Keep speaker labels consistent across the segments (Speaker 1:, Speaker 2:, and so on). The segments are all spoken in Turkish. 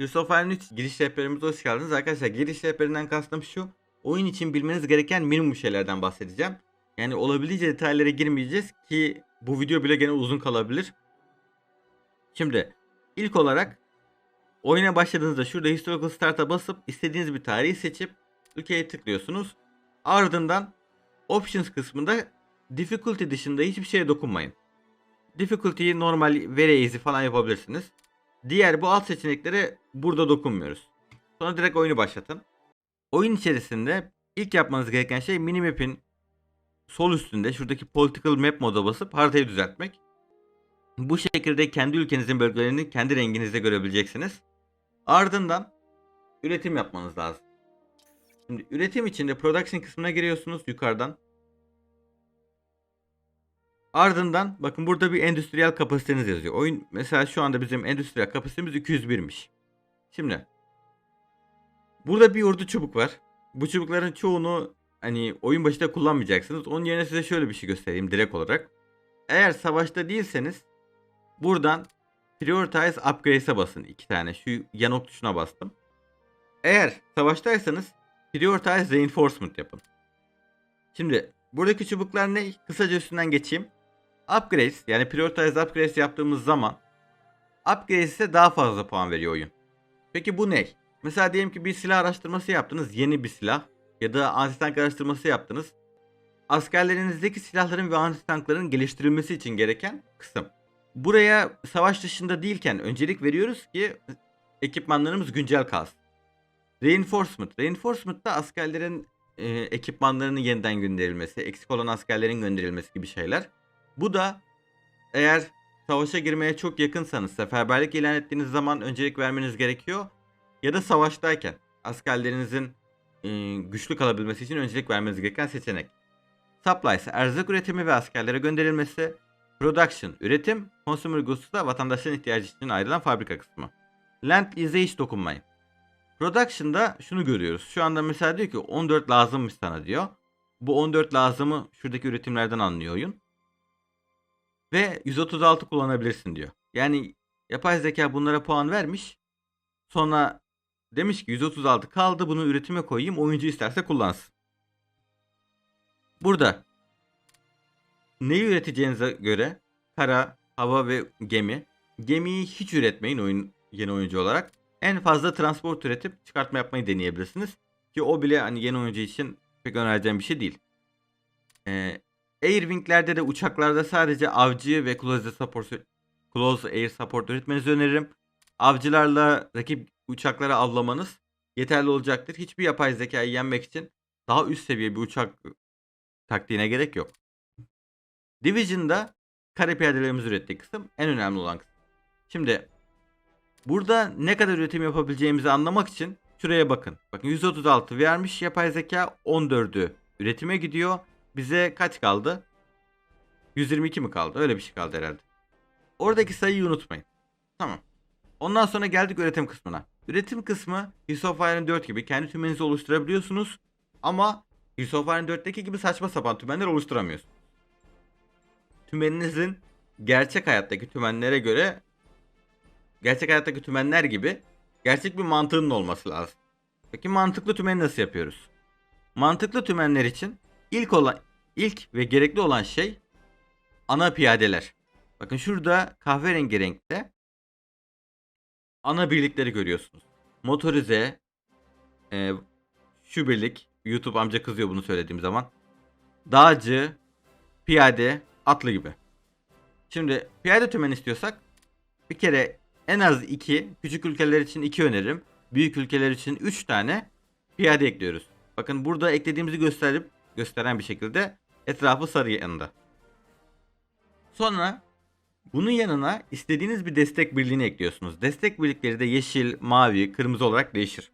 Speaker 1: Iron 3 giriş rehberimize hoş geldiniz. Arkadaşlar giriş rehberinden kastım şu. Oyun için bilmeniz gereken minimum şeylerden bahsedeceğim. Yani olabildiğince detaylara girmeyeceğiz ki bu video bile gene uzun kalabilir. Şimdi ilk olarak oyuna başladığınızda şurada Historical Start'a basıp istediğiniz bir tarihi seçip ülkeye tıklıyorsunuz. Ardından Options kısmında Difficulty dışında hiçbir şeye dokunmayın. Difficulty'yi normal very easy falan yapabilirsiniz. Diğer bu alt seçeneklere burada dokunmuyoruz. Sonra direkt oyunu başlatın. Oyun içerisinde ilk yapmanız gereken şey minimap'in sol üstünde şuradaki political map moda basıp haritayı düzeltmek. Bu şekilde kendi ülkenizin bölgelerini kendi renginizde görebileceksiniz. Ardından üretim yapmanız lazım. Şimdi üretim için de production kısmına giriyorsunuz yukarıdan. Ardından bakın burada bir endüstriyel kapasiteniz yazıyor. Oyun mesela şu anda bizim endüstriyel kapasitemiz 201'miş. Şimdi burada bir ordu çubuk var. Bu çubukların çoğunu hani oyun başında kullanmayacaksınız. Onun yerine size şöyle bir şey göstereyim direkt olarak. Eğer savaşta değilseniz buradan Prioritize Upgrades'e basın iki tane. Şu yan ok tuşuna bastım. Eğer savaştaysanız Prioritize Reinforcement yapın. Şimdi buradaki çubuklar ne? Kısaca üstünden geçeyim. Upgrades yani Prioritize Upgrades yaptığımız zaman Upgrades'e daha fazla puan veriyor oyun. Peki bu ne? Mesela diyelim ki bir silah araştırması yaptınız. Yeni bir silah. Ya da anti-tank araştırması yaptınız. Askerlerinizdeki silahların ve anti-tankların geliştirilmesi için gereken kısım. Buraya savaş dışında değilken öncelik veriyoruz ki ekipmanlarımız güncel kalsın. Reinforcement. Reinforcement da askerlerin e, ekipmanlarının yeniden gönderilmesi, eksik olan askerlerin gönderilmesi gibi şeyler. Bu da eğer savaşa girmeye çok yakınsanız, seferberlik ilan ettiğiniz zaman öncelik vermeniz gerekiyor. Ya da savaştayken askerlerinizin güçlü kalabilmesi için öncelik vermeniz gereken seçenek. Supply ise erzak üretimi ve askerlere gönderilmesi. Production, üretim, consumer goods da vatandaşların ihtiyacı için ayrılan fabrika kısmı. Land lease'e hiç dokunmayın. Production'da şunu görüyoruz. Şu anda mesela diyor ki 14 lazımmış sana diyor. Bu 14 lazımı şuradaki üretimlerden anlıyor oyun. Ve 136 kullanabilirsin diyor. Yani yapay zeka bunlara puan vermiş. Sonra demiş ki 136 kaldı bunu üretime koyayım oyuncu isterse kullansın. Burada neyi üreteceğinize göre kara, hava ve gemi. Gemiyi hiç üretmeyin oyun yeni oyuncu olarak. En fazla transport üretip çıkartma yapmayı deneyebilirsiniz. Ki o bile hani yeni oyuncu için pek önereceğim bir şey değil. Ee, Airwing'lerde de uçaklarda sadece avcı ve close, support, close air support üretmenizi öneririm. Avcılarla rakip uçaklara avlamanız yeterli olacaktır. Hiçbir yapay zekayı yenmek için daha üst seviye bir uçak taktiğine gerek yok. Division'da kare piyadelerimiz ürettiği kısım en önemli olan kısım. Şimdi burada ne kadar üretim yapabileceğimizi anlamak için şuraya bakın. Bakın 136 vermiş yapay zeka 14'ü üretime gidiyor. Bize kaç kaldı? 122 mi kaldı? Öyle bir şey kaldı herhalde. Oradaki sayıyı unutmayın. Tamam. Ondan sonra geldik üretim kısmına. Üretim kısmı Yusuf Iron 4 gibi kendi tümeninizi oluşturabiliyorsunuz. Ama Yusuf Iron 4'teki gibi saçma sapan tümenler oluşturamıyorsunuz. Tümeninizin gerçek hayattaki tümenlere göre gerçek hayattaki tümenler gibi gerçek bir mantığının olması lazım. Peki mantıklı tümeni nasıl yapıyoruz? Mantıklı tümenler için ilk olan ilk ve gerekli olan şey ana piyadeler. Bakın şurada kahverengi renkte ana birlikleri görüyorsunuz. Motorize, e, şu birlik, YouTube amca kızıyor bunu söylediğim zaman. Dağcı, piyade, atlı gibi. Şimdi piyade tümen istiyorsak bir kere en az 2, küçük ülkeler için 2 öneririm. Büyük ülkeler için 3 tane piyade ekliyoruz. Bakın burada eklediğimizi gösterip gösteren bir şekilde etrafı sarı yanında. Sonra bunun yanına istediğiniz bir destek birliğini ekliyorsunuz. Destek birlikleri de yeşil, mavi, kırmızı olarak değişir.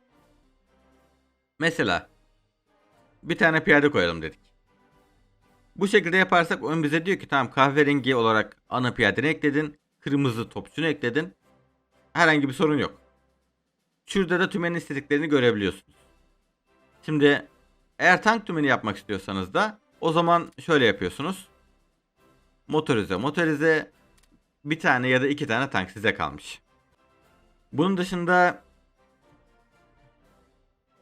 Speaker 1: Mesela bir tane piyade koyalım dedik. Bu şekilde yaparsak oyun bize diyor ki tamam kahverengi olarak ana piyadeni ekledin. Kırmızı topçunu ekledin. Herhangi bir sorun yok. Şurada da tümenin istediklerini görebiliyorsunuz. Şimdi eğer tank tümeni yapmak istiyorsanız da o zaman şöyle yapıyorsunuz. Motorize. Motorize bir tane ya da iki tane tank size kalmış. Bunun dışında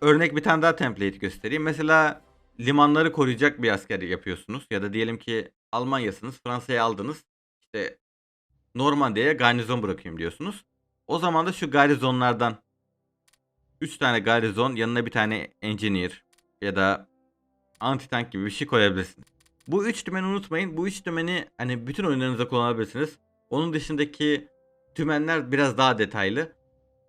Speaker 1: örnek bir tane daha template göstereyim. Mesela limanları koruyacak bir asker yapıyorsunuz. Ya da diyelim ki Almanya'sınız. Fransa'yı aldınız. İşte Normandiya'ya garnizon bırakayım diyorsunuz. O zaman da şu garnizonlardan 3 tane garnizon yanına bir tane engineer ya da anti tank gibi bir şey koyabilirsiniz. Bu 3 tümeni unutmayın. Bu 3 tümeni hani bütün oyunlarınızda kullanabilirsiniz. Onun dışındaki tümenler biraz daha detaylı.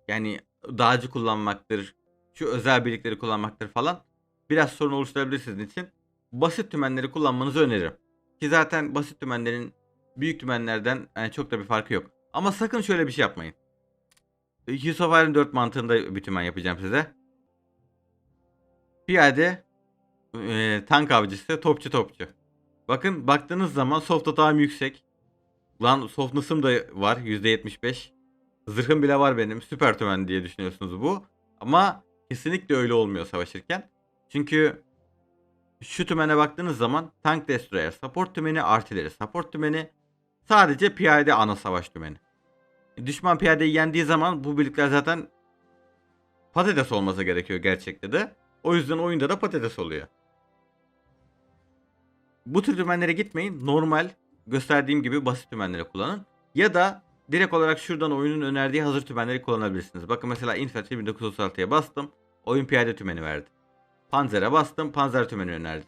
Speaker 1: Yani dağcı kullanmaktır, şu özel birlikleri kullanmaktır falan. Biraz sorun oluşturabilir sizin için. Basit tümenleri kullanmanızı öneririm. Ki zaten basit tümenlerin büyük tümenlerden yani çok da bir farkı yok. Ama sakın şöyle bir şey yapmayın. Of Iron 4 mantığında bir tümen yapacağım size. Piyade, e, tank avcısı, topçu topçu. Bakın baktığınız zaman soft atağım yüksek. Lan softness'ım da var %75. Zırhım bile var benim. Süper tümen diye düşünüyorsunuz bu. Ama kesinlikle öyle olmuyor savaşırken. Çünkü şu tümene baktığınız zaman tank destroyer, support tümeni, artilleri, support tümeni sadece piyade ana savaş tümeni. Düşman piyadeyi yendiği zaman bu birlikler zaten patates olması gerekiyor gerçekte de. O yüzden oyunda da patates oluyor. Bu tür tümenlere gitmeyin. Normal gösterdiğim gibi basit tümenleri kullanın. Ya da direkt olarak şuradan oyunun önerdiği hazır tümenleri kullanabilirsiniz. Bakın mesela Infantry 1936'ya bastım. Oyun piyade tümeni verdi. Panzer'e bastım. Panzer tümeni önerdi.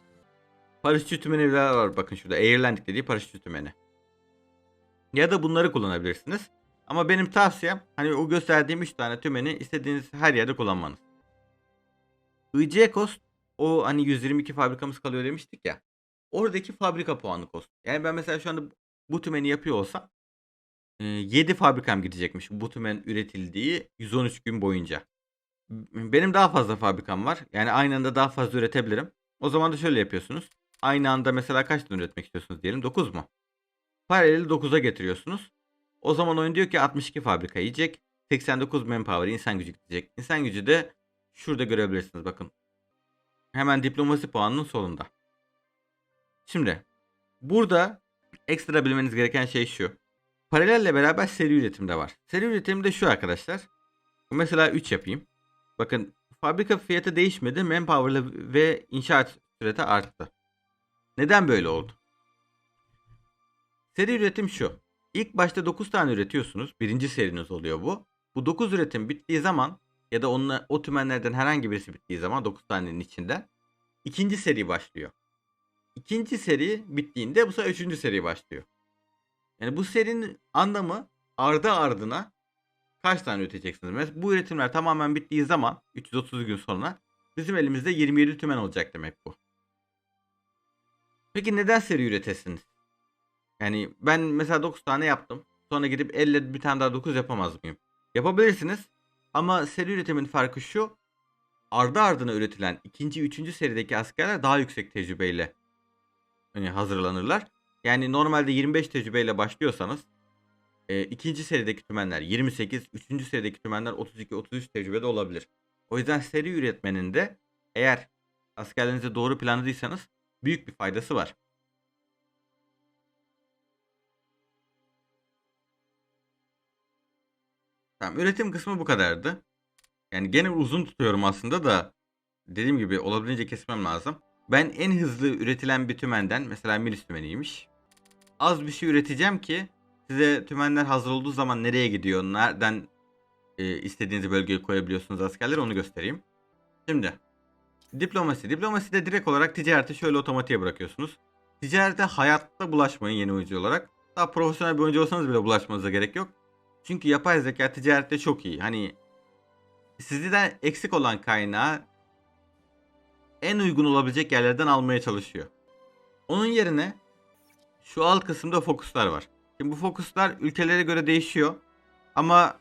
Speaker 1: Paraşütçü tümeni bile var. Bakın şurada. Airlandik dediği paraşütçü tümeni. Ya da bunları kullanabilirsiniz. Ama benim tavsiyem hani o gösterdiğim 3 tane tümeni istediğiniz her yerde kullanmanız. IC cost o hani 122 fabrikamız kalıyor demiştik ya. Oradaki fabrika puanı cost. Yani ben mesela şu anda bu tümeni yapıyor olsam 7 fabrikam gidecekmiş bu tümen üretildiği 113 gün boyunca. Benim daha fazla fabrikam var. Yani aynı anda daha fazla üretebilirim. O zaman da şöyle yapıyorsunuz. Aynı anda mesela kaç tane üretmek istiyorsunuz diyelim 9 mu? Paraleli 9'a getiriyorsunuz. O zaman oyun diyor ki 62 fabrika yiyecek. 89 manpower insan gücü gidecek. İnsan gücü de şurada görebilirsiniz bakın. Hemen diplomasi puanının solunda. Şimdi burada ekstra bilmeniz gereken şey şu. Paralelle beraber seri üretim de var. Seri üretim de şu arkadaşlar. Mesela 3 yapayım. Bakın fabrika fiyatı değişmedi. Manpower ve inşaat süreti arttı. Neden böyle oldu? Seri üretim şu. İlk başta 9 tane üretiyorsunuz. Birinci seriniz oluyor bu. Bu 9 üretim bittiği zaman ya da onunla, o tümenlerden herhangi birisi bittiği zaman 9 tanenin içinden ikinci seri başlıyor. İkinci seri bittiğinde bu sefer üçüncü seri başlıyor. Yani bu serinin anlamı ardı ardına kaç tane üreteceksiniz? Mesela bu üretimler tamamen bittiği zaman 330 gün sonra bizim elimizde 27 tümen olacak demek bu. Peki neden seri üretesiniz? Yani ben mesela 9 tane yaptım. Sonra gidip elle bir tane daha 9 yapamaz mıyım? Yapabilirsiniz. Ama seri üretimin farkı şu. Ardı ardına üretilen ikinci, üçüncü serideki askerler daha yüksek tecrübeyle hani hazırlanırlar. Yani normalde 25 tecrübeyle başlıyorsanız e, ikinci serideki tümenler 28, üçüncü serideki tümenler 32-33 tecrübede olabilir. O yüzden seri üretmenin de eğer askerlerinizi doğru planladıysanız büyük bir faydası var. Tamam üretim kısmı bu kadardı. Yani gene uzun tutuyorum aslında da dediğim gibi olabildiğince kesmem lazım. Ben en hızlı üretilen bir tümenden mesela milis tümeniymiş. Az bir şey üreteceğim ki size tümenler hazır olduğu zaman nereye gidiyor, nereden e, istediğiniz bölgeye koyabiliyorsunuz askerleri onu göstereyim. Şimdi diplomasi. Diplomasi de direkt olarak ticareti şöyle otomatiğe bırakıyorsunuz. Ticarete hayatta bulaşmayın yeni oyuncu olarak. Daha profesyonel bir oyuncu olsanız bile bulaşmanıza gerek yok. Çünkü yapay zeka ticarette çok iyi. Hani sizden eksik olan kaynağı en uygun olabilecek yerlerden almaya çalışıyor. Onun yerine şu alt kısımda fokuslar var. Şimdi bu fokuslar ülkelere göre değişiyor. Ama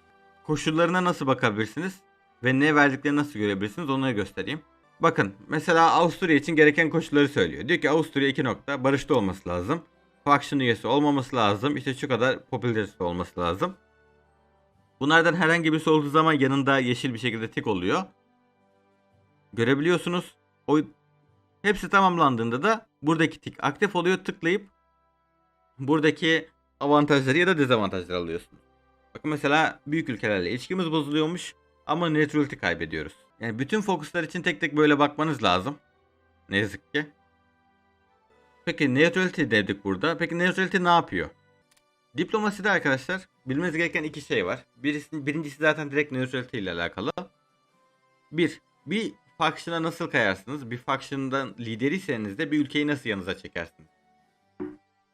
Speaker 1: koşullarına nasıl bakabilirsiniz ve ne verdiklerini nasıl görebilirsiniz onları göstereyim. Bakın mesela Avusturya için gereken koşulları söylüyor. Diyor ki Avusturya 2 nokta barışta olması lazım. Faction üyesi olmaması lazım. İşte şu kadar popülaritesi olması lazım. Bunlardan herhangi birisi olduğu zaman yanında yeşil bir şekilde tik oluyor. Görebiliyorsunuz. O hepsi tamamlandığında da buradaki tik aktif oluyor. Tıklayıp buradaki avantajları ya da dezavantajları alıyorsunuz. Bakın mesela büyük ülkelerle ilişkimiz bozuluyormuş ama neutrality kaybediyoruz. Yani bütün fokuslar için tek tek böyle bakmanız lazım. Ne yazık ki. Peki neutrality dedik burada. Peki neutrality ne yapıyor? Diplomaside arkadaşlar bilmeniz gereken iki şey var. Birisi, birincisi zaten direkt neutrality ile alakalı. Bir, bir faction'a nasıl kayarsınız? Bir faction'dan lideriyseniz de bir ülkeyi nasıl yanınıza çekersiniz?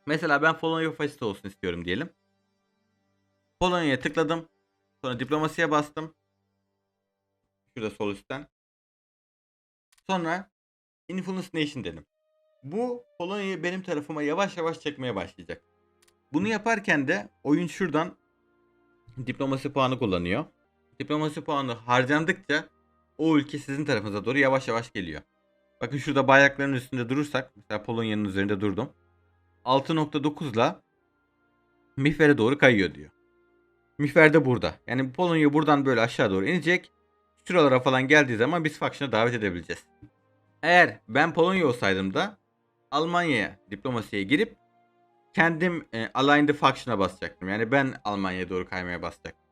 Speaker 1: Mesela ben Polonya faşist olsun istiyorum diyelim. Polonya'ya tıkladım. Sonra diplomasiye bastım. Şurada sol üstten. Sonra Influence Nation dedim. Bu Polonya'yı benim tarafıma yavaş yavaş çekmeye başlayacak. Bunu yaparken de oyun şuradan diplomasi puanı kullanıyor. Diplomasi puanı harcandıkça o ülke sizin tarafınıza doğru yavaş yavaş geliyor. Bakın şurada bayrakların üstünde durursak mesela Polonya'nın üzerinde durdum. 6.9 ile Mifer'e doğru kayıyor diyor. Mifer de burada. Yani Polonya buradan böyle aşağı doğru inecek. Şuralara falan geldiği zaman biz faction'a davet edebileceğiz. Eğer ben Polonya olsaydım da Almanya'ya diplomasiye girip kendim e, Aligned Faction'a basacaktım. Yani ben Almanya'ya doğru kaymaya basacaktım.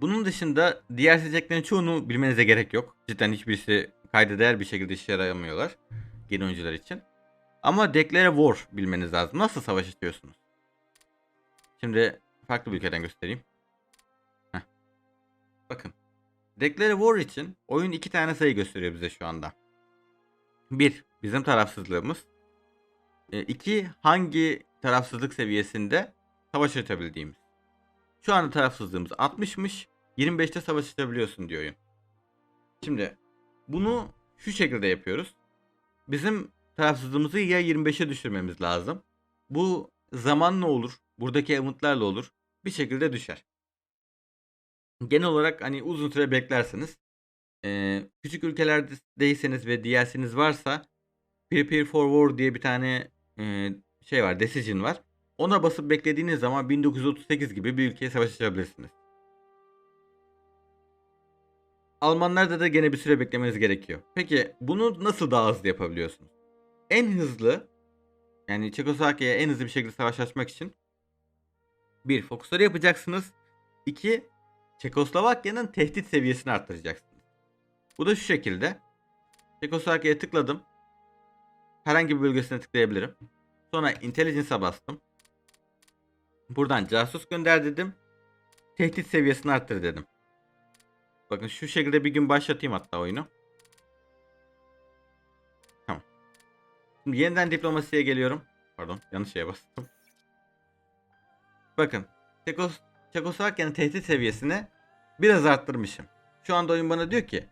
Speaker 1: Bunun dışında diğer seçeneklerin çoğunu bilmenize gerek yok. Cidden hiçbirisi kayda değer bir şekilde işe yaramıyorlar. Yeni oyuncular için. Ama Declare War bilmeniz lazım. Nasıl savaş istiyorsunuz? Şimdi farklı bir ülkeden göstereyim. Heh. Bakın. Declare War için oyun iki tane sayı gösteriyor bize şu anda. Bir, bizim tarafsızlığımız. E, iki, hangi tarafsızlık seviyesinde savaş açabildiğimiz. Şu anda tarafsızlığımız 60'mış. 25'te savaş açabiliyorsun diyor oyun. Şimdi bunu şu şekilde yapıyoruz. Bizim tarafsızlığımızı ya 25'e düşürmemiz lazım. Bu zamanla olur. Buradaki umutlarla olur. Bir şekilde düşer. Genel olarak hani uzun süre beklerseniz ee, küçük ülkelerdeyseniz ve DLC'niz varsa Prepare for War diye bir tane e, şey var, decision var. Ona basıp beklediğiniz zaman 1938 gibi bir ülkeye savaş açabilirsiniz. Almanlarda da gene bir süre beklemeniz gerekiyor. Peki bunu nasıl daha hızlı yapabiliyorsunuz? En hızlı yani Çekoslovakya'ya en hızlı bir şekilde savaş açmak için bir fokusları yapacaksınız. İki Çekoslovakya'nın tehdit seviyesini arttıracaksınız. Bu da şu şekilde. Çekoslovakya'ya tıkladım. Herhangi bir bölgesine tıklayabilirim. Sonra Intelligence'a bastım. Buradan casus gönder dedim. Tehdit seviyesini arttır dedim. Bakın şu şekilde bir gün başlatayım hatta oyunu. Tamam. Şimdi yeniden diplomasiye geliyorum. Pardon yanlış şeye bastım. Bakın. Çekos Çekoslovakya'nın tehdit seviyesini biraz arttırmışım. Şu anda oyun bana diyor ki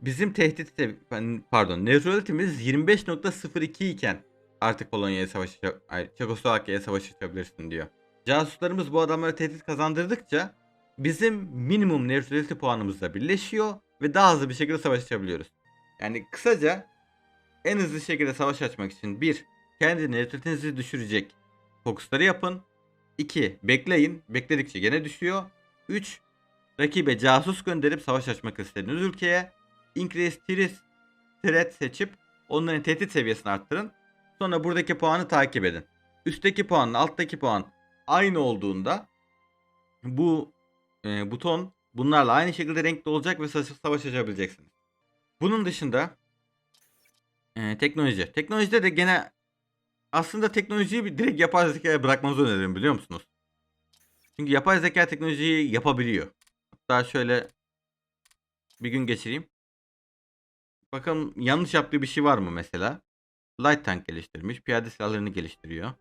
Speaker 1: bizim tehdit pardon neutrality'miz 25.02 iken artık Polonya'ya savaş ay, Çekoslovakya'ya savaş açabilirsin diyor. Casuslarımız bu adamlara tehdit kazandırdıkça bizim minimum neutrality puanımızla birleşiyor ve daha hızlı bir şekilde savaş açabiliyoruz. Yani kısaca en hızlı şekilde savaş açmak için bir kendi neutralitenizi düşürecek fokusları yapın. 2. Bekleyin. Bekledikçe gene düşüyor. 3. Rakibe casus gönderip savaş açmak istediğiniz ülkeye increase threat seçip onların tehdit seviyesini arttırın. Sonra buradaki puanı takip edin. Üstteki puanla alttaki puan aynı olduğunda bu e, buton bunlarla aynı şekilde renkli olacak ve sa- savaş açabileceksiniz. Bunun dışında e, teknoloji. Teknolojide de gene aslında teknolojiyi bir direkt yapay zekaya bırakmanızı öneririm biliyor musunuz? Çünkü yapay zeka teknolojiyi yapabiliyor. Hatta şöyle bir gün geçireyim. Bakalım yanlış yaptığı bir şey var mı mesela? Light tank geliştirmiş. Piyade silahlarını geliştiriyor.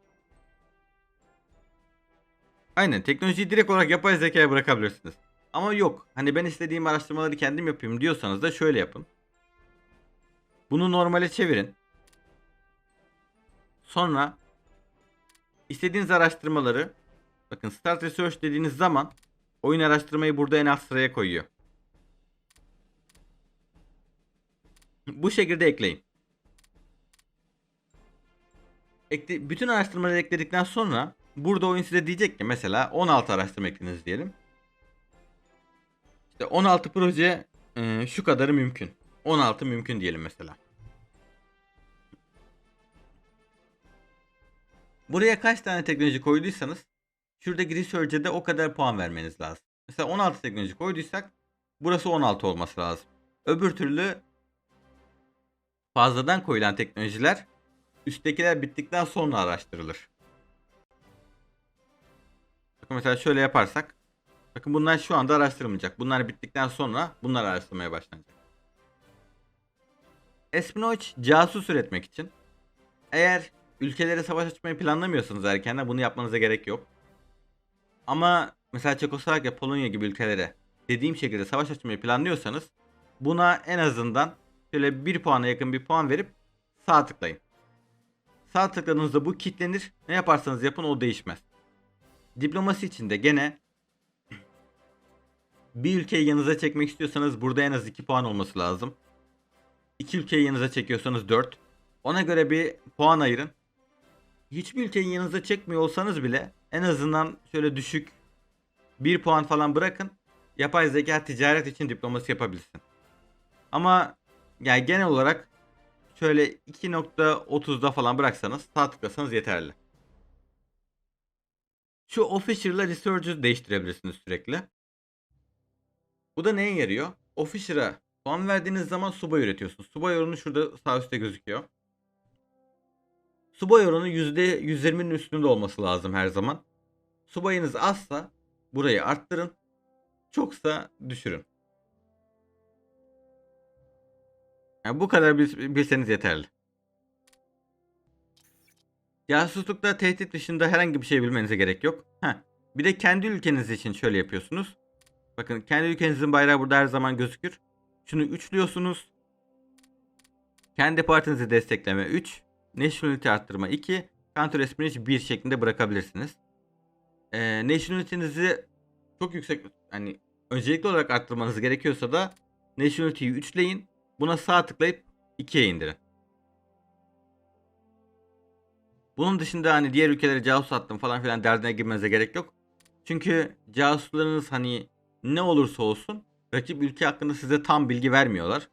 Speaker 1: Aynen teknolojiyi direkt olarak yapay zekaya bırakabilirsiniz. Ama yok. Hani ben istediğim araştırmaları kendim yapayım diyorsanız da şöyle yapın. Bunu normale çevirin. Sonra istediğiniz araştırmaları bakın Start Research dediğiniz zaman oyun araştırmayı burada en alt sıraya koyuyor. Bu şekilde ekleyin. Ekle, bütün araştırmaları ekledikten sonra burada oyun size diyecek ki mesela 16 araştırma eklediniz diyelim. İşte 16 proje e, şu kadarı mümkün. 16 mümkün diyelim mesela. Buraya kaç tane teknoloji koyduysanız şuradaki research'e de o kadar puan vermeniz lazım. Mesela 16 teknoloji koyduysak Burası 16 olması lazım. Öbür türlü fazladan koyulan teknolojiler üsttekiler bittikten sonra araştırılır. Bakın mesela şöyle yaparsak. Bakın bunlar şu anda araştırılmayacak. Bunlar bittikten sonra bunlar araştırmaya başlanacak. Espionage casus üretmek için eğer ülkelere savaş açmayı planlamıyorsanız erkenden bunu yapmanıza gerek yok. Ama mesela Çekoslovakya, Polonya gibi ülkelere dediğim şekilde savaş açmayı planlıyorsanız buna en azından şöyle bir puana yakın bir puan verip sağ tıklayın. Sağ tıkladığınızda bu kilitlenir. Ne yaparsanız yapın o değişmez. Diplomasi için de gene bir ülkeyi yanınıza çekmek istiyorsanız burada en az 2 puan olması lazım. İki ülkeyi yanınıza çekiyorsanız 4. Ona göre bir puan ayırın. Hiçbir ülkeyi yanınıza çekmiyor olsanız bile en azından şöyle düşük 1 puan falan bırakın. Yapay zeka ticaret için diplomasi yapabilsin. Ama yani genel olarak şöyle 2.30'da falan bıraksanız sağ tıklasanız yeterli. Şu Official'la Research'ı değiştirebilirsiniz sürekli. Bu da neye yarıyor? Official'a puan verdiğiniz zaman subay üretiyorsunuz. Subay oranı şurada sağ üstte gözüküyor. Subay oranı %120'nin üstünde olması lazım her zaman. Subayınız azsa burayı arttırın. Çoksa düşürün. Yani bu kadar bil- bilseniz yeterli. Casuslukta tehdit dışında herhangi bir şey bilmenize gerek yok. Heh. Bir de kendi ülkeniz için şöyle yapıyorsunuz. Bakın kendi ülkenizin bayrağı burada her zaman gözükür. Şunu üçlüyorsunuz. Kendi partinizi destekleme 3. Nationality arttırma 2. Counter espionage 1 şeklinde bırakabilirsiniz. Ee, nationality'nizi çok yüksek hani öncelikli olarak arttırmanız gerekiyorsa da nationality'yi üçleyin. Buna sağ tıklayıp 2'ye indirin. Bunun dışında hani diğer ülkelere casus attım falan filan derdine girmenize gerek yok. Çünkü casuslarınız hani ne olursa olsun rakip ülke hakkında size tam bilgi vermiyorlar.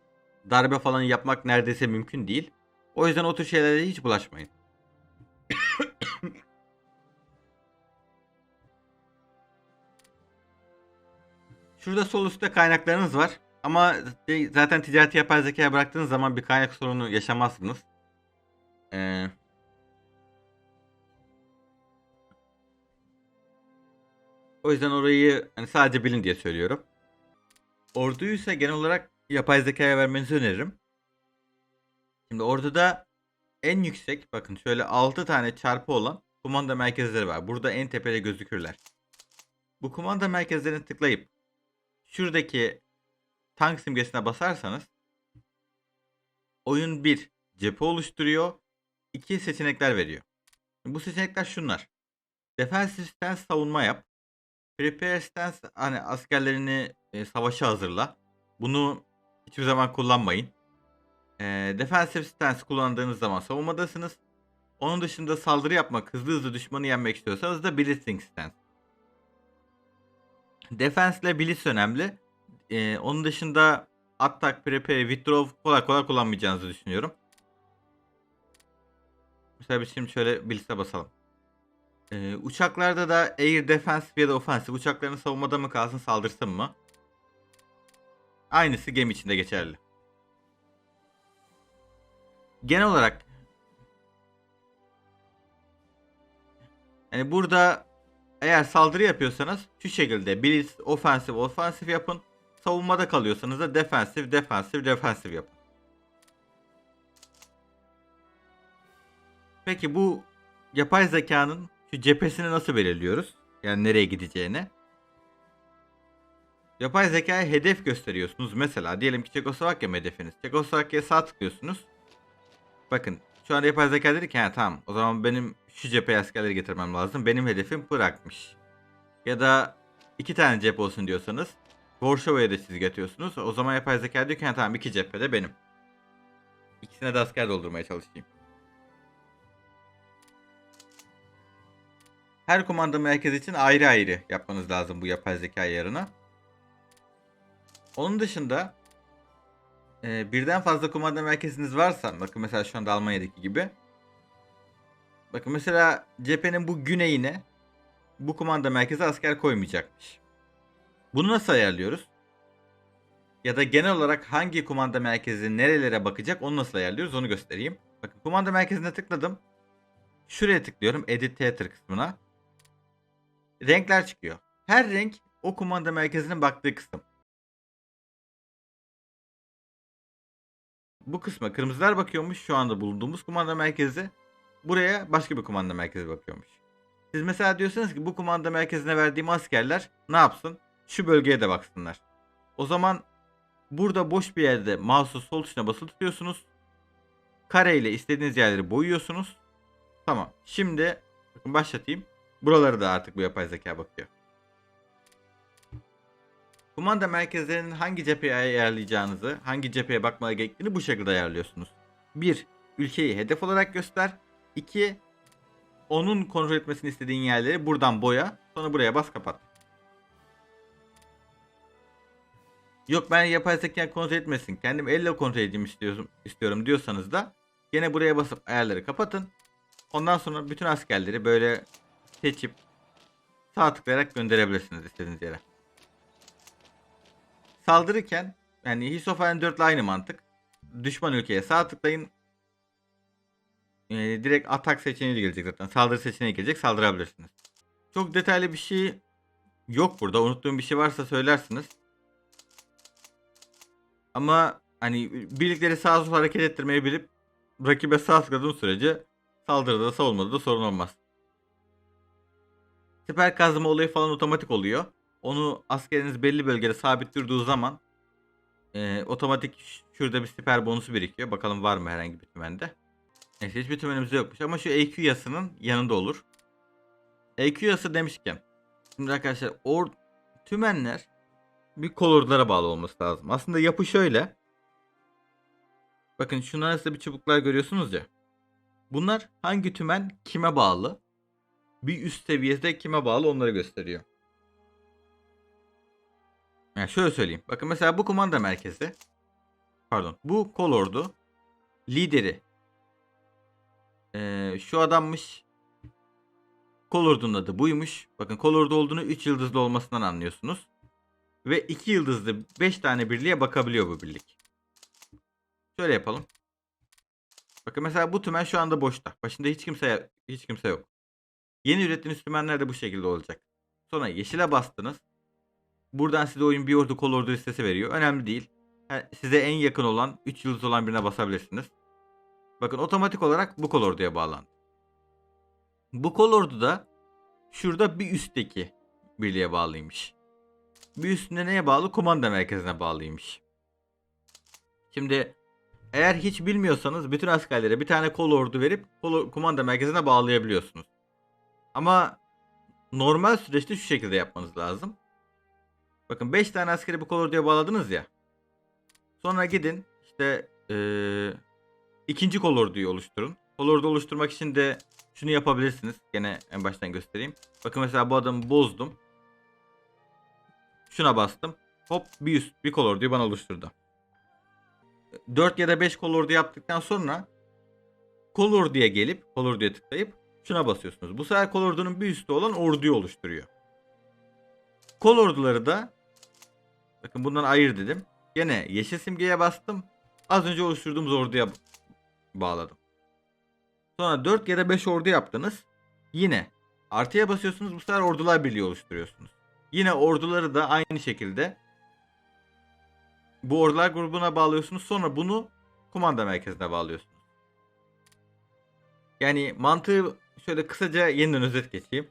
Speaker 1: Darbe falan yapmak neredeyse mümkün değil. O yüzden o tür şeylere hiç bulaşmayın. Şurada sol üstte kaynaklarınız var. Ama zaten ticareti yapay zekaya bıraktığınız zaman bir kaynak sorunu yaşamazsınız. Ee, o yüzden orayı hani sadece bilin diye söylüyorum. Orduyu ise genel olarak yapay zekaya vermenizi öneririm. Şimdi orduda en yüksek bakın şöyle 6 tane çarpı olan kumanda merkezleri var. Burada en tepede gözükürler. Bu kumanda merkezlerini tıklayıp şuradaki tank simgesine basarsanız oyun 1 cephe oluşturuyor. 2 seçenekler veriyor. Bu seçenekler şunlar. Defensive stance savunma yap. Prepare stance hani askerlerini e, savaşa hazırla. Bunu hiçbir zaman kullanmayın. E, defensive stance kullandığınız zaman savunmadasınız. Onun dışında saldırı yapmak, hızlı hızlı düşmanı yenmek istiyorsanız da blitzing stance. Defense ile blitz önemli. Ee, onun dışında attack, prepare, withdraw kolay kolay kullanmayacağınızı düşünüyorum. Mesela biz şimdi şöyle blitz'e basalım. Ee, uçaklarda da air defensive ya da offensive uçakların savunmada mı kalsın saldırsın mı? Aynısı gemi içinde geçerli. Genel olarak yani burada eğer saldırı yapıyorsanız şu şekilde blitz, offensive, offensive yapın. Savunmada kalıyorsanız da defensive, defensive, defensive yapın. Peki bu yapay zekanın şu cephesini nasıl belirliyoruz? Yani nereye gideceğini. Yapay zekaya hedef gösteriyorsunuz. Mesela diyelim ki Çekoslovakya hedefiniz? Çekoslovakya'ya sağ tıklıyorsunuz. Bakın şu anda yapay zeka dedi ki tamam o zaman benim şu cepheye askerleri getirmem lazım. Benim hedefim Irak'mış. Ya da iki tane cephe olsun diyorsanız Varşova'ya da çizgi atıyorsunuz. O zaman yapay zeka diyor ki tamam iki cephede benim. İkisine de asker doldurmaya çalışayım. Her komanda merkezi için ayrı ayrı yapmanız lazım bu yapay zeka ayarını. Onun dışında e, birden fazla kumanda merkeziniz varsa bakın mesela şu anda Almanya'daki gibi. Bakın mesela cephenin bu güneyine bu kumanda merkezi asker koymayacakmış. Bunu nasıl ayarlıyoruz? ya da genel olarak hangi kumanda merkezi nerelere bakacak onu nasıl ayarlıyoruz onu göstereyim. Bakın kumanda merkezine tıkladım. Şuraya tıklıyorum Edit Theater kısmına. Renkler çıkıyor. Her renk o kumanda merkezinin baktığı kısım. Bu kısma kırmızılar bakıyormuş şu anda bulunduğumuz kumanda merkezi. Buraya başka bir kumanda merkezi bakıyormuş. Siz mesela diyorsunuz ki bu kumanda merkezine verdiğim askerler ne yapsın? Şu bölgeye de baksınlar. O zaman burada boş bir yerde mouse'u sol tuşuna basılı tutuyorsunuz. Kare ile istediğiniz yerleri boyuyorsunuz. Tamam. Şimdi bakın başlatayım. Buraları da artık bu yapay zeka bakıyor. Kumanda merkezlerinin hangi cepheye ayarlayacağınızı, hangi cepheye bakmaya gerektiğini bu şekilde ayarlıyorsunuz. 1. Ülkeyi hedef olarak göster. 2. Onun kontrol etmesini istediğin yerleri buradan boya. Sonra buraya bas kapat. Yok ben yapay zeka kontrol etmesin. Kendim elle kontrol edeyim istiyorum, istiyorum diyorsanız da gene buraya basıp ayarları kapatın. Ondan sonra bütün askerleri böyle seçip sağ tıklayarak gönderebilirsiniz istediğiniz yere. Saldırırken yani Iron 4 ile aynı mantık. Düşman ülkeye sağ tıklayın. Ee, direkt atak seçeneği gelecek zaten. Saldırı seçeneği gelecek. Saldırabilirsiniz. Çok detaylı bir şey yok burada. Unuttuğum bir şey varsa söylersiniz. Ama hani birlikleri sağa sola hareket ettirmeyi bilip rakibe sağ tıkladığın sürece saldırıda da savunmada da sorun olmaz. Siper kazma olayı falan otomatik oluyor. Onu askeriniz belli bölgede sabit durduğu zaman e, otomatik şurada bir siper bonusu birikiyor. Bakalım var mı herhangi bir tümende. Neyse hiçbir tümenimizde yokmuş ama şu EQ yasının yanında olur. EQ yası demişken. Şimdi arkadaşlar or tümenler bir kolordulara bağlı olması lazım. Aslında yapı şöyle. Bakın şunlar arasında bir çubuklar görüyorsunuz ya. Bunlar hangi tümen kime bağlı? Bir üst seviyede kime bağlı onları gösteriyor. Yani şöyle söyleyeyim. Bakın mesela bu kumanda merkezi. Pardon. Bu kolordu. Lideri. Ee, şu adammış. Kolordunun adı buymuş. Bakın kolordu olduğunu 3 yıldızlı olmasından anlıyorsunuz. Ve 2 yıldızlı 5 tane birliğe bakabiliyor bu birlik. Şöyle yapalım. Bakın mesela bu tümen şu anda boşta. Başında hiç kimse hiç kimse yok. Yeni ürettiğiniz tümenler de bu şekilde olacak. Sonra yeşile bastınız. Buradan size oyun bir ordu kol ordu listesi veriyor. Önemli değil. Size en yakın olan 3 yıldız olan birine basabilirsiniz. Bakın otomatik olarak bu kol orduya bağlandı. Bu kol ordu da şurada bir üstteki birliğe bağlıymış. Bir üstünde neye bağlı? Kumanda merkezine bağlıymış. Şimdi eğer hiç bilmiyorsanız bütün askerlere bir tane kol ordu verip kol, kumanda merkezine bağlayabiliyorsunuz. Ama normal süreçte şu şekilde yapmanız lazım. Bakın 5 tane askeri bu kol orduya bağladınız ya. Sonra gidin işte eee, ikinci kol orduyu oluşturun. Kol ordu oluşturmak için de şunu yapabilirsiniz. Gene en baştan göstereyim. Bakın mesela bu adamı bozdum. Şuna bastım. Hop bir üst bir kol orduyu bana oluşturdu. 4 ya da 5 kol ordu yaptıktan sonra kol orduya gelip kol orduya tıklayıp şuna basıyorsunuz. Bu sefer kol ordunun bir üstü olan orduyu oluşturuyor. Kol orduları da bakın bundan ayır dedim. Gene yeşil simgeye bastım. Az önce oluşturduğumuz orduya bağladım. Sonra 4 ya da 5 ordu yaptınız. Yine artıya basıyorsunuz. Bu sefer ordular birliği oluşturuyorsunuz. Yine orduları da aynı şekilde bu ordular grubuna bağlıyorsunuz. Sonra bunu kumanda merkezine bağlıyorsunuz. Yani mantığı şöyle kısaca yeniden özet geçeyim.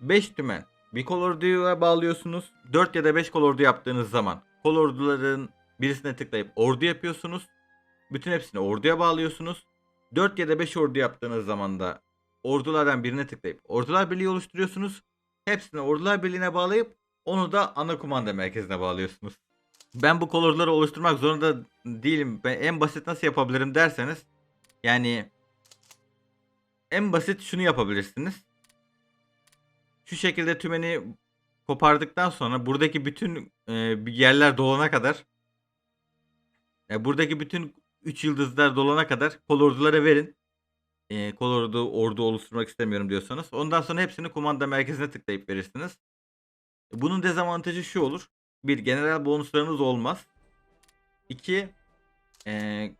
Speaker 1: 5 tümen bir kol orduya bağlıyorsunuz. 4 ya da 5 kol ordu yaptığınız zaman kol orduların birisine tıklayıp ordu yapıyorsunuz. Bütün hepsini orduya bağlıyorsunuz. 4 ya da 5 ordu yaptığınız zaman da ordulardan birine tıklayıp ordular birliği oluşturuyorsunuz. Hepsini ordular birliğine bağlayıp onu da ana kumanda merkezine bağlıyorsunuz. Ben bu kolorları oluşturmak zorunda değilim. Ben en basit nasıl yapabilirim derseniz yani en basit şunu yapabilirsiniz. Şu şekilde tümeni kopardıktan sonra buradaki bütün e, yerler dolana kadar e, buradaki bütün 3 yıldızlar dolana kadar kol ordulara verin. E, kol ordu, oluşturmak istemiyorum diyorsanız. Ondan sonra hepsini kumanda merkezine tıklayıp verirsiniz. Bunun dezavantajı şu olur. bir general bonuslarınız olmaz. İki eee,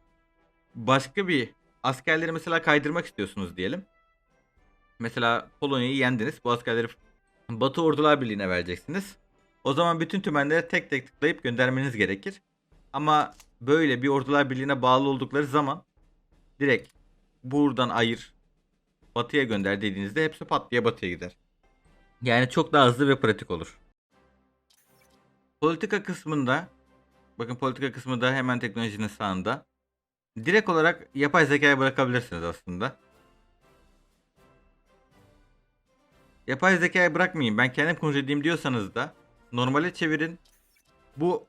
Speaker 1: başka bir askerleri mesela kaydırmak istiyorsunuz diyelim. Mesela Polonya'yı yendiniz. Bu askerleri Batı Ordular Birliği'ne vereceksiniz. O zaman bütün tümenlere tek tek tıklayıp göndermeniz gerekir. Ama böyle bir Ordular Birliği'ne bağlı oldukları zaman direkt buradan ayır batıya gönder dediğinizde hepsi pat diye batıya gider. Yani çok daha hızlı ve pratik olur. Politika kısmında bakın politika kısmında hemen teknolojinin sağında. Direkt olarak yapay zekaya bırakabilirsiniz aslında. Yapay zekaya bırakmayayım ben kendim edeyim diyorsanız da normale çevirin. Bu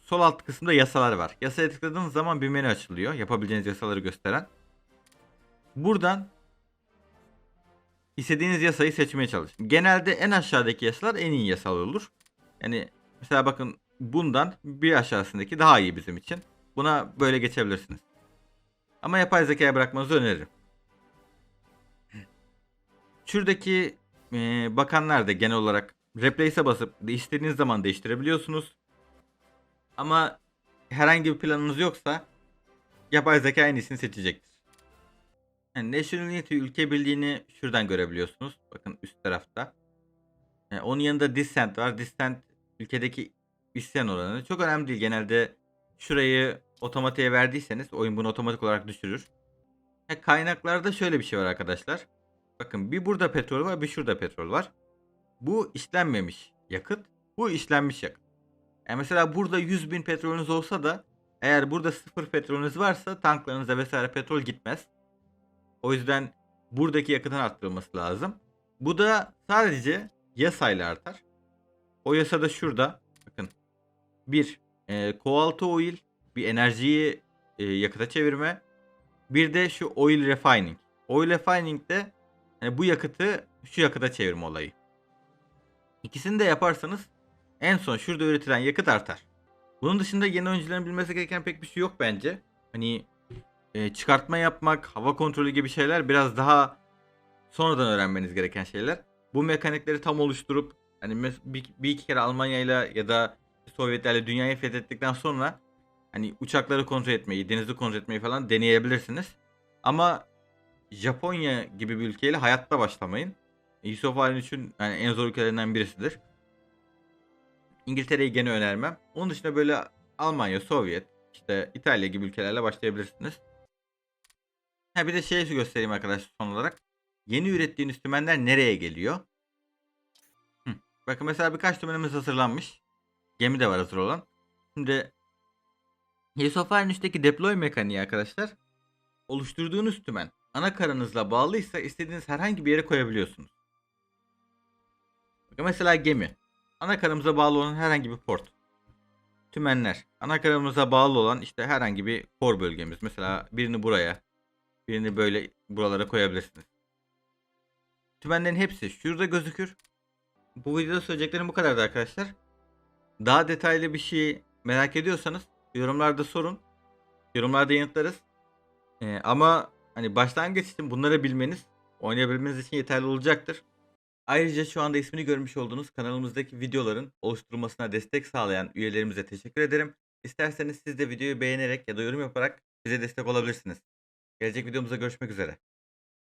Speaker 1: sol alt kısımda yasalar var. Yasaya tıkladığınız zaman bir menü açılıyor. Yapabileceğiniz yasaları gösteren. Buradan istediğiniz yasayı seçmeye çalışın. Genelde en aşağıdaki yasalar en iyi yasalar olur. Yani mesela bakın bundan bir aşağısındaki daha iyi bizim için. Buna böyle geçebilirsiniz. Ama yapay zekaya bırakmanızı öneririm. Şuradaki e, bakanlar da genel olarak replace'e basıp istediğiniz zaman değiştirebiliyorsunuz. Ama herhangi bir planınız yoksa yapay zeka en iyisini seçecektir. Yani National Unity ülke birliğini şuradan görebiliyorsunuz. Bakın üst tarafta. Yani onun yanında Dissent var. Dissent ülkedeki isyan oranı. Çok önemli değil. Genelde şurayı otomatiğe verdiyseniz oyun bunu otomatik olarak düşürür. Ha, kaynaklarda şöyle bir şey var arkadaşlar. Bakın bir burada petrol var bir şurada petrol var. Bu işlenmemiş yakıt. Bu işlenmiş yakıt. Yani mesela burada 100 bin petrolünüz olsa da eğer burada sıfır petrolünüz varsa tanklarınıza vesaire petrol gitmez. O yüzden buradaki yakıtın arttırılması lazım. Bu da sadece yasayla artar. O yasa da şurada. Bakın. Bir, e, Coalto Oil bir enerjiyi e, yakıta çevirme. Bir de şu Oil Refining. Oil Refining de yani bu yakıtı şu yakıta çevirme olayı. İkisini de yaparsanız en son şurada üretilen yakıt artar. Bunun dışında yeni oyuncuların bilmesi gereken pek bir şey yok bence. Hani e, çıkartma yapmak, hava kontrolü gibi şeyler biraz daha sonradan öğrenmeniz gereken şeyler. Bu mekanikleri tam oluşturup hani bir, bir iki kere Almanya'yla ya da Sovyetlerle dünyayı fethettikten sonra hani uçakları kontrol etmeyi, denizi kontrol etmeyi falan deneyebilirsiniz. Ama Japonya gibi bir ülkeyle hayatta başlamayın. Yusuf Halin için yani en zor ülkelerinden birisidir. İngiltere'yi gene önermem. Onun dışında böyle Almanya, Sovyet, işte İtalya gibi ülkelerle başlayabilirsiniz. Ha bir de şey göstereyim arkadaşlar son olarak. Yeni ürettiğiniz tümenler nereye geliyor? Hı. Bakın mesela birkaç tümenimiz hazırlanmış. Gemi de var hazır olan. Şimdi Yusuf'un üstteki deploy mekaniği arkadaşlar. Oluşturduğunuz tümen ana karanızla bağlıysa istediğiniz herhangi bir yere koyabiliyorsunuz. Bakın mesela gemi. Ana karımıza bağlı olan herhangi bir port. Tümenler. Ana karımıza bağlı olan işte herhangi bir core bölgemiz. Mesela birini buraya, birini böyle buralara koyabilirsiniz. Tümenlerin hepsi şurada gözükür. Bu videoda söyleyeceklerim bu kadardı arkadaşlar. Daha detaylı bir şey merak ediyorsanız yorumlarda sorun. Yorumlarda yanıtlarız. Ee, ama hani başlangıç için bunları bilmeniz oynayabilmeniz için yeterli olacaktır. Ayrıca şu anda ismini görmüş olduğunuz kanalımızdaki videoların oluşturulmasına destek sağlayan üyelerimize teşekkür ederim. İsterseniz siz de videoyu beğenerek ya da yorum yaparak bize destek olabilirsiniz. Gelecek videomuzda görüşmek üzere.